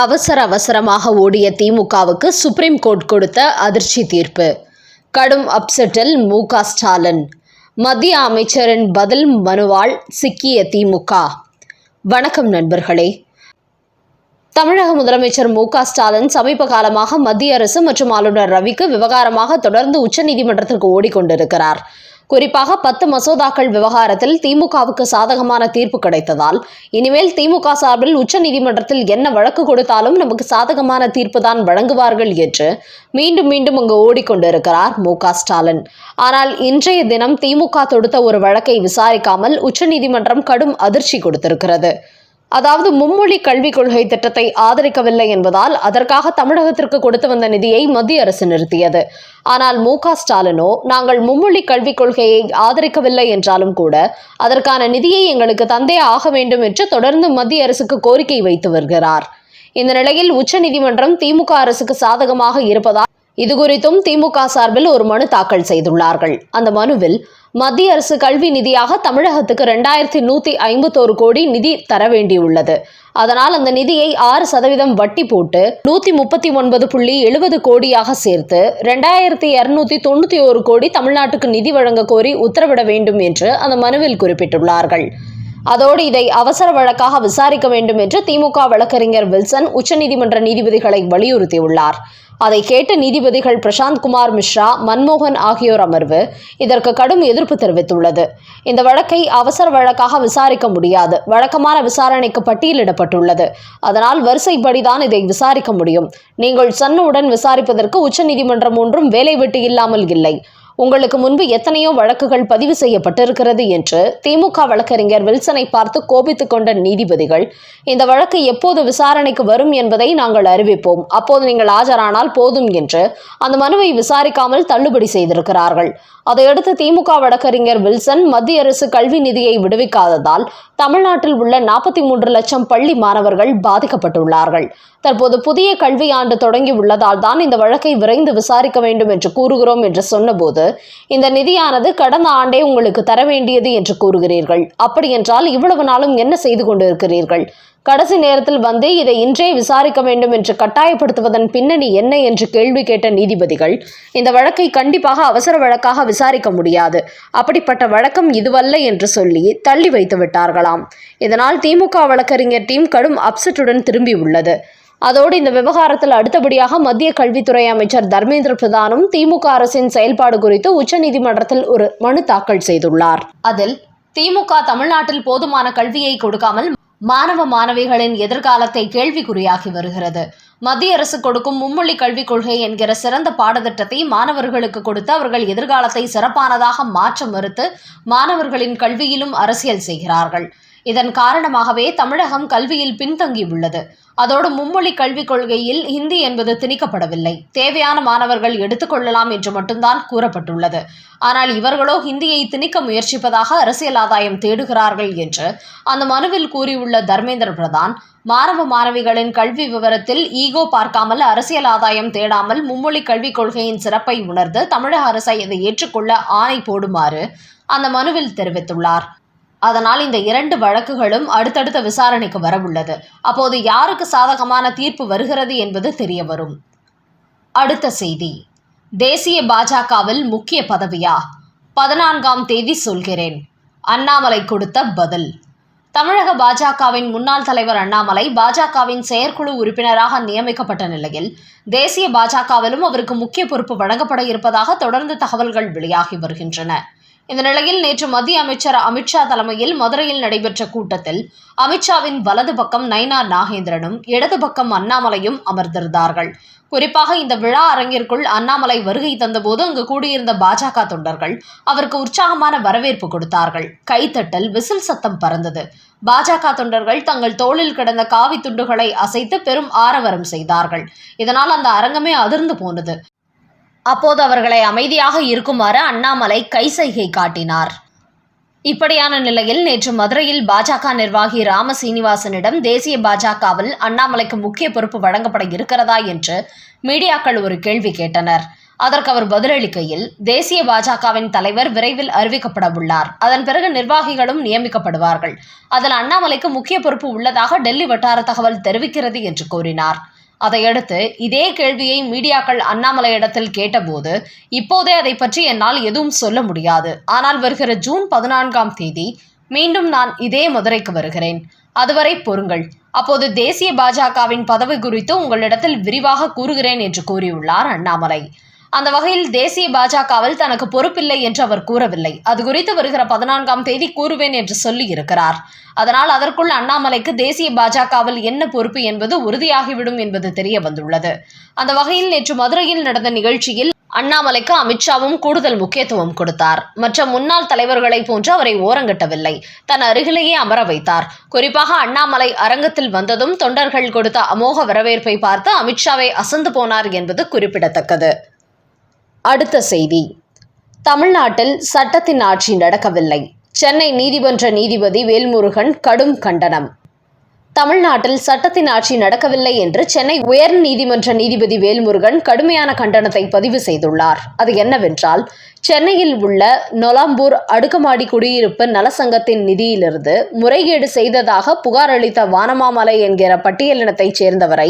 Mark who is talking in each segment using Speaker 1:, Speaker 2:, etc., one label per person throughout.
Speaker 1: அவசர அவசரமாக ஓடிய திமுகவுக்கு சுப்ரீம் கோர்ட் கொடுத்த அதிர்ச்சி தீர்ப்பு. கடும் அப்செட்டில் மு க ஸ்டாலின். மத்திய அமைச்சரின் பதில் மனுவால் சிக்கிய திமுக. வணக்கம் நண்பர்களே. தமிழக முதலமைச்சர் மு க ஸ்டாலின் சமீப காலமாக மத்திய அரசு மற்றும் ஆளுநர் ரவிக்கு விவகாரமாக தொடர்ந்து உச்சநீதிமன்றத்திற்கு ஓடிக்கொண்டிருக்கிறார். குறிப்பாக பத்து மசோதாக்கள் விவகாரத்தில் திமுகவுக்கு சாதகமான தீர்ப்பு கிடைத்ததால் இனிமேல் திமுக சார்பில் உச்சநீதிமன்றத்தில் என்ன வழக்கு கொடுத்தாலும் நமக்கு சாதகமான தீர்ப்பு தான் வழங்குவார்கள் என்று மீண்டும் மீண்டும் அங்கு ஓடிக்கொண்டிருக்கிறார் மு ஸ்டாலின். ஆனால் இன்றைய தினம் திமுக தொடுத்த ஒரு வழக்கை விசாரிக்காமல் உச்சநீதிமன்றம் கடும் அதிர்ச்சி கொடுத்திருக்கிறது. அதாவது மும்மொழி கல்விக் கொள்கை திட்டத்தை ஆதரிக்கவில்லை என்பதால் அதற்காக தமிழகத்திற்கு கொடுத்து வந்த நிதியை மத்திய அரசு நிறுத்தியது. ஆனால் மு க ஸ்டாலினோ நாங்கள் மும்மொழி கல்விக் கொள்கையை ஆதரிக்கவில்லை என்றாலும் கூட அதற்கான நிதியை எங்களுக்கு தந்தே ஆக வேண்டும் என்று தொடர்ந்து மத்திய அரசுக்கு கோரிக்கை வைத்து வருகிறார். இந்த நிலையில் உச்சநீதிமன்றம் திமுக அரசுக்கு சாதகமாக இருப்பதால் இதுகுறித்தும் திமுக சார்பில் ஒரு மனு தாக்கல் செய்துள்ளார்கள். அந்த மனுவில் மத்திய அரசு கல்வி நிதியாக தமிழகத்துக்கு ரெண்டாயிரத்தி நூத்தி ஐம்பத்தோரு கோடி நிதி தர வேண்டியுள்ளது. அதனால் அந்த நிதியை ஆறு சதவீதம் வட்டி போட்டு நூத்தி முப்பத்தி ஒன்பது புள்ளி எழுபது கோடியாக சேர்த்து ரெண்டாயிரத்தி இருநூத்தி தொண்ணூத்தி ஒரு கோடி தமிழ்நாட்டுக்கு நிதி வழங்க கோரி உத்தரவிட வேண்டும் என்று அந்த மனுவில் குறிப்பிட்டுள்ளார்கள். அதோடு இதை அவசர வழக்காக விசாரிக்க வேண்டும் என்று திமுக வழக்கறிஞர் வில்சன் உச்சநீதிமன்ற நீதிபதிகளை வலியுறுத்தியுள்ளார். அதை கேட்ட நீதிபதிகள் பிரசாந்த் குமார் மிஸ்ரா மன்மோகன் ஆகியோர் அமர்வு இதற்கு கடும் எதிர்ப்பு தெரிவித்துள்ளது. இந்த வழக்கை அவசர வழக்காக விசாரிக்க முடியாது. வழக்கமான விசாரணைக்கு பட்டியலிடப்பட்டுள்ளது. அதனால் வரிசைப்படிதான் இதை விசாரிக்க முடியும். நீங்கள் சன்னுடன் விசாரிப்பதற்கு உச்சநீதிமன்றம் ஒன்றும் வேலை வெட்டி இல்லாமல் இல்லை. உங்களுக்கு முன்பு எத்தனையோ வழக்குகள் பதிவு செய்யப்பட்டிருக்கிறது என்று திமுக வழக்கறிஞர் வில்சனை பார்த்து கோபித்துக் கொண்ட நீதிபதிகள் இந்த வழக்கு எப்போது விசாரணைக்கு வரும் என்பதை நாங்கள் அறிவிப்போம். அப்போது நீங்கள் ஆஜரானால் போதும் என்று அந்த மனுவை விசாரிக்காமல் தள்ளுபடி செய்திருக்கிறார்கள். அதையடுத்து திமுக வழக்கறிஞர் வில்சன் மத்திய அரசு கல்வி நிதியை விடுவிக்காததால் தமிழ்நாட்டில் உள்ள நாற்பத்தி மூன்று லட்சம் பள்ளி மாணவர்கள் பாதிக்கப்பட்டுள்ளார்கள். தற்போது புதிய கல்வி ஆண்டு தொடங்கி உள்ளதால் தான் இந்த வழக்கை விரைந்து விசாரிக்க வேண்டும் என்று கூறுகிறோம் என்று சொன்னபோது இந்த நிதியானது கடந்த ஆண்டே உங்களுக்கு தர வேண்டியது என்று கூறுகிறீர்கள். அப்படியென்றால் இவ்வளவு நாளும் என்ன செய்து கொண்டிருக்கிறீர்கள்? கடைசி நேரத்தில் வந்து இதை இன்றே விசாரிக்க வேண்டும் என்று கட்டாயப்படுத்துவதன் பின்னணி என்ன என்று கேள்வி கேட்ட நீதிபதிகள் இந்த வழக்கை கண்டிப்பாக அவசர வழக்காக விசாரிக்க முடியாது. அப்படிப்பட்ட வழக்கம் இதுவல்ல என்று சொல்லி தள்ளி வைத்து விட்டார்களாம். இதனால் திமுக வழக்கறிஞர் டீம் கடும் அப்செட்டுடன் திரும்பியுள்ளது அதோடு இந்த விவகாரத்தில் அடுத்தபடியாக மத்திய கல்வித்துறை அமைச்சர் தர்மேந்திர பிரதானும் திமுக அரசின் செயல்பாடு குறித்து உச்சநீதிமன்றத்தில் ஒரு மனு தாக்கல் செய்துள்ளார். அதில் திமுக தமிழ்நாட்டில் போதுமான கல்வியை கொடுக்காமல் மாணவ மாணவிகளின் எதிர்காலத்தை கேள்விக்குறியாகி வருகிறது. மத்திய அரசு கொடுக்கும் மும்மொழி கல்விக் கொள்கை என்கிற சிறந்த பாடத்திட்டத்தை மாணவர்களுக்கு கொடுத்து அவர்கள் எதிர்காலத்தை சிறப்பானதாக மாற்ற மறுத்து மாணவர்களின் கல்வியிலும் அரசியல் செய்கிறார்கள். இதன் காரணமாகவே தமிழகம் கல்வியில் பின்தங்கியுள்ளது. அதோடு மும்மொழி கல்விக் கொள்கையில் ஹிந்தி என்பது திணிக்கப்படவில்லை. தேவையான மாணவர்கள் எடுத்துக்கொள்ளலாம் என்று மட்டும்தான் கூறப்பட்டுள்ளது. ஆனால் இவர்களோ ஹிந்தியை திணிக்க முயற்சிப்பதாக அரசியல் ஆதாயம் தேடுகிறார்கள் என்று அந்த மனுவில் கூறியுள்ள தர்மேந்திர பிரதான் மாணவ மாணவிகளின் கல்வி விவரத்தில் ஈகோ பார்க்காமல் அரசியல் ஆதாயம் தேடாமல் மும்மொழி கல்விக் கொள்கையின் சிறப்பை உணர்ந்து தமிழக அரசை அதை ஏற்றுக்கொள்ள ஆணை போடுமாறு அந்த மனுவில் தெரிவித்துள்ளார். அதனால் இந்த இரண்டு வழக்குகளும் அடுத்தடுத்த விசாரணைக்கு வரவுள்ளது. அப்போது யாருக்கு சாதகமான தீர்ப்பு வருகிறது என்பது தெரிய வரும். அடுத்த செய்தி. தேசிய பாஜகவில் முக்கிய பதவியா? பதினான்காம் தேதி சொல்கிறேன். அண்ணாமலை கொடுத்த பதில். தமிழக பாஜகவின் முன்னாள் தலைவர் அண்ணாமலை பாஜகவின் செயற்குழு உறுப்பினராக நியமிக்கப்பட்ட நிலையில் தேசிய பாஜகவிலும் அவருக்கு முக்கிய பொறுப்பு வழங்கப்பட இருப்பதாக தொடர்ந்து தகவல்கள் வெளியாகி வருகின்றன. இந்த நிலையில் நேற்று மத்திய அமைச்சர் அமித்ஷா தலைமையில் மதுரையில் நடைபெற்ற கூட்டத்தில் அமித்ஷாவின் வலது பக்கம் நைனா நாகேந்திரனும் இடது பக்கம் அண்ணாமலையும் அமர்ந்திருந்தார்கள். குறிப்பாக இந்த விழா அரங்கிற்குள் அண்ணாமலை வருகை தந்தபோது அங்கு கூடியிருந்த பாஜக தொண்டர்கள் அவருக்கு உற்சாகமான வரவேற்பு கொடுத்தார்கள். கைத்தட்டல் விசில் சத்தம் பறந்தது. பாஜக தொண்டர்கள் தங்கள் தோளில் கிடந்த காவி துண்டுகளை அசைத்து பெரும் ஆரவரம் செய்தார்கள். இதனால் அந்த அரங்கமே அதிர்ந்து போனது. அப்போது அவர்களை அமைதியாக இருக்குமாறு அண்ணாமலை கைசைகை காட்டினார். இப்படியான நிலையில் நேற்று மதுரையில் பாஜக நிர்வாகி ராம சீனிவாசனிடம் தேசிய பாஜகவில் அண்ணாமலைக்கு முக்கிய பொறுப்பு வழங்கப்பட இருக்கிறதா என்று மீடியாக்கள் ஒரு கேள்வி கேட்டனர். அதற்கு அவர் பதிலளிக்கையில் தேசிய பாஜகவின் தலைவர் விரைவில் அறிவிக்கப்பட உள்ளார். அதன் பிறகு நிர்வாகிகளும் நியமிக்கப்படுவார்கள். அதில் அண்ணாமலைக்கு முக்கிய பொறுப்பு உள்ளதாக டெல்லி வட்டார தகவல் தெரிவிக்கிறது என்று கூறினார். அதையடுத்து இதே கேள்வியை மீடியாக்கள் அண்ணாமலை இடத்தில் கேட்டபோது இப்போதே அதை பற்றி என்னால் எதுவும் சொல்ல முடியாது. ஆனால் வருகிற ஜூன் பதினான்காம் தேதி மீண்டும் நான் இதே மதுரைக்கு வருகிறேன். அதுவரை பொறுங்கள். அப்போது தேசிய பாஜகவின் பதவி குறித்து உங்களிடத்தில் விரிவாக கூறுகிறேன் என்று கூறியுள்ளார் அண்ணாமலை. அந்த வகையில் தேசிய பாஜகவில் தனக்கு பொறுப்பில்லை என்று அவர் கூறவில்லை. அது குறித்து வருகிற பதினான்காம் தேதி கூறுவேன் என்று சொல்லி இருக்கிறார் அதனால் அதற்குள் அண்ணாமலைக்கு தேசிய பாஜகவில் என்ன பொறுப்பு என்பது உறுதியாகிவிடும் என்பது தெரிய வந்துள்ளது அந்த வகையில் நேற்று மதுரையில் நடந்த நிகழ்ச்சியில் அண்ணாமலைக்கு அமித்ஷாவும் கூடுதல் முக்கியத்துவம் கொடுத்தார். மற்ற முன்னாள் தலைவர்களை போன்று அவரை ஓரங்கட்டவில்லை. தன் அருகிலேயே அமர வைத்தார். குறிப்பாக அண்ணாமலை அரங்கத்தில் வந்ததும் தொண்டர்கள் கொடுத்த அமோக வரவேற்பை பார்த்து அமித்ஷாவை அசந்து போனார் என்பது குறிப்பிடத்தக்கது. அடுத்த செய்தி. தமிழ்நாட்டில் சட்டத்தின் ஆட்சி நடக்கவில்லை. சென்னை நீதிமன்ற நீதிபதி வேல்முருகன் கடும் கண்டனம். தமிழ்நாட்டில் சட்டத்தின் ஆட்சி நடக்கவில்லை என்று சென்னை உயர் நீதிமன்ற நீதிபதி வேல்முருகன் கடுமையான கண்டனத்தை பதிவு செய்துள்ளார். அது என்னவென்றால் சென்னையில் உள்ள நொலாம்பூர் அடுக்குமாடி குடியிருப்பு நலசங்கத்தின் நிதியிலிருந்து முறைகேடு செய்ததாக புகார் அளித்த வானமாமலை என்கிற பட்டியலினத்தைச் சேர்ந்தவரை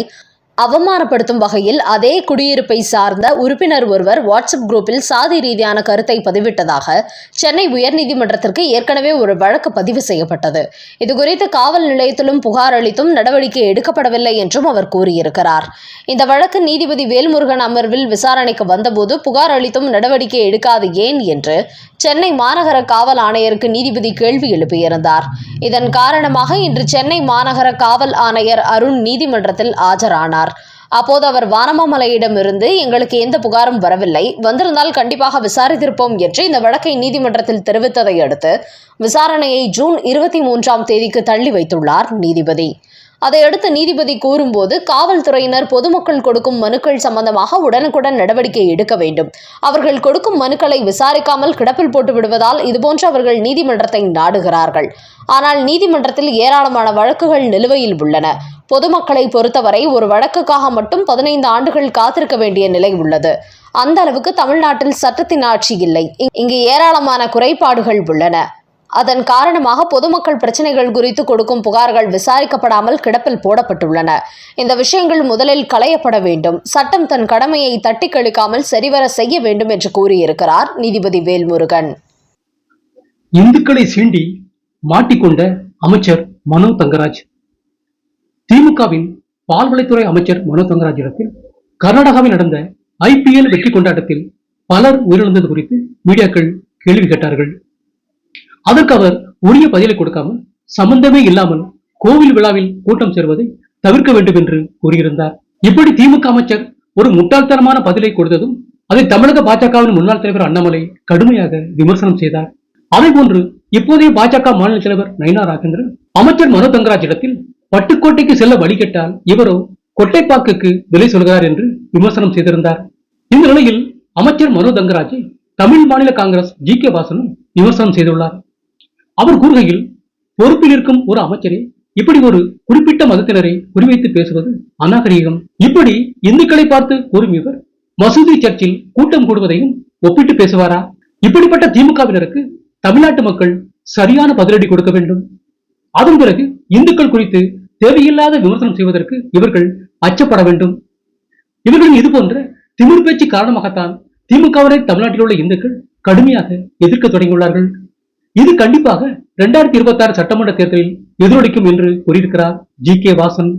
Speaker 1: அவமானப்படுத்தும் வகையில் அதே குடியிருப்பை சார்ந்த உறுப்பினர் ஒருவர் வாட்ஸ்அப் குரூப்பில் சாதி ரீதியான கருத்தை பதிவிட்டதாக சென்னை உயர்நீதிமன்றத்திற்கு ஏற்கனவே ஒரு வழக்கு பதிவு செய்யப்பட்டது. இதுகுறித்து காவல் நிலையத்திலும் புகார் அளித்தும் நடவடிக்கை எடுக்கப்படவில்லை என்றும் அவர் கூறியிருக்கிறார். இந்த வழக்கு நீதிபதி வேல்முருகன் அமர்வில் விசாரணைக்கு வந்தபோது புகார் அளித்தும் நடவடிக்கை எடுக்காது ஏன் என்று சென்னை மாநகர காவல் ஆணையருக்கு நீதிபதி கேள்வி எழுப்பியிருந்தார். இதன் காரணமாக இன்று சென்னை மாநகர காவல் ஆணையர் அருண் நீதிமன்றத்தில் ஆஜரானார். அப்போது அவர் வானமாமலையிடமிருந்து எங்களுக்கு எந்த புகாரும் வரவில்லை. வந்திருந்தால் கண்டிப்பாக விசாரித்திருப்போம் என்று இந்த வழக்கை நீதிமன்றத்தில் தெரிவித்ததை அடுத்து விசாரணையை ஜூன் இருபத்தி மூன்றாம் தேதிக்கு தள்ளி வைத்துள்ளார் நீதிபதி. அதையடுத்து நீதிபதி கூறும்போது காவல்துறையினர் பொதுமக்கள் கொடுக்கும் மனுக்கள் சம்பந்தமாக உடனுக்குடன் நடவடிக்கை எடுக்க வேண்டும். அவர்கள் கொடுக்கும் மனுக்களை விசாரிக்காமல் கிடப்பில் போட்டு விடுவதால் இதுபோன்று அவர்கள் நீதிமன்றத்தை நாடுகிறார்கள். ஆனால் நீதிமன்றத்தில் ஏராளமான வழக்குகள் நிலுவையில் உள்ளன. பொதுமக்களை பொறுத்தவரை ஒரு வழக்குக்காக மட்டும் பதினைந்து ஆண்டுகள் காத்திருக்க வேண்டிய நிலை உள்ளது. அந்த அளவுக்கு தமிழ்நாட்டில் சட்டத்தின் ஆட்சி இல்லை. இ- இங்கு ஏராளமான குறைபாடுகள் உள்ளன. அதன் காரணமாக பொதுமக்கள் பிரச்சனைகள் குறித்து கொடுக்கும் புகார்கள் விசாரிக்கப்படாமல் கிடப்பில் போடப்பட்டுள்ளன. இந்த விஷயங்கள் முதலில் களையப்பட வேண்டும். சட்டம் தன் கடமையை தட்டி கழிக்காமல் சரிவர செய்ய வேண்டும் என்று கூறியிருக்கிறார் நீதிபதி வேல்முருகன்.
Speaker 2: இந்துக்களை சீண்டி மாட்டிக்கொண்ட அமைச்சர் மனோ தங்கராஜ். திமுகவின் பால்வளைத்துறை அமைச்சர் மனோ தங்கராஜிடத்தில் கர்நாடகாவில் நடந்த ஐபிஎல் வெற்றி கொண்டாட்டத்தில் பலர் உயிரிழந்தது குறித்து மீடியாக்கள் கேள்வி கேட்டார்கள். அதற்கு அவர் உரிய பதிலை கொடுக்காமல் சம்பந்தமே இல்லாமல் கோவில் விழாவில் கூட்டம் சேர்வதை தவிர்க்க வேண்டும் என்று கூறியிருந்தார். இப்படி திமுக அமைச்சர் ஒரு முட்டாள்தனமான பதிலை கொடுத்ததும் அதை தமிழக பாஜகவின் முன்னாள் தலைவர் அண்ணாமலை கடுமையாக விமர்சனம் செய்தார். அதே போன்று இப்போதைய பாஜக மாநில தலைவர் நயினா ராஜேந்திரன் அமைச்சர் மனோ தங்கராஜிடத்தில் பட்டுக்கோட்டைக்கு செல்ல வழி கேட்டால் இவரோ கொட்டைப்பாக்குக்கு விலை சொல்கிறார் என்று விமர்சனம் செய்திருந்தார். இந்த நிலையில் அமைச்சர் மனோ தங்கராஜை தமிழ் மாநில காங்கிரஸ் ஜி கே வாசனும் விமர்சனம் செய்துள்ளார். அவர் கூறுகையில் பொறுப்பில் இருக்கும் ஒரு அமைச்சரே இப்படி ஒரு குறிப்பிட்ட மதத்தினரை குறிவைத்து பேசுவது அநாகரீகம். இப்படி இந்துக்களை பார்த்து கூறும் இவர் மசூதி சர்ச்சில் கூட்டம் கூடுவதையும் ஒப்பிட்டு பேசுவாரா? இப்படிப்பட்ட திமுகவினருக்கு தமிழ்நாட்டு மக்கள் சரியான பதிலடி கொடுக்க வேண்டும். அதன் பிறகு இந்துக்கள் குறித்து தேவையில்லாத விமர்சனம் செய்வதற்கு இவர்கள் அச்சப்பட வேண்டும். இவர்களின் இது போன்ற திமிர் பேச்சு காரணமாகத்தான் திமுகவினை தமிழ்நாட்டில் உள்ள இந்துக்கள் கடுமையாக எதிர்க்க தொடங்கியுள்ளார்கள். இது கண்டிப்பாக இரண்டாயிரத்தி இருபத்தி ஆறு சட்டமன்ற தேர்தலில் எதிரொலிக்கும் என்று கூறியிருக்கிறார் ஜி கே வாசன்.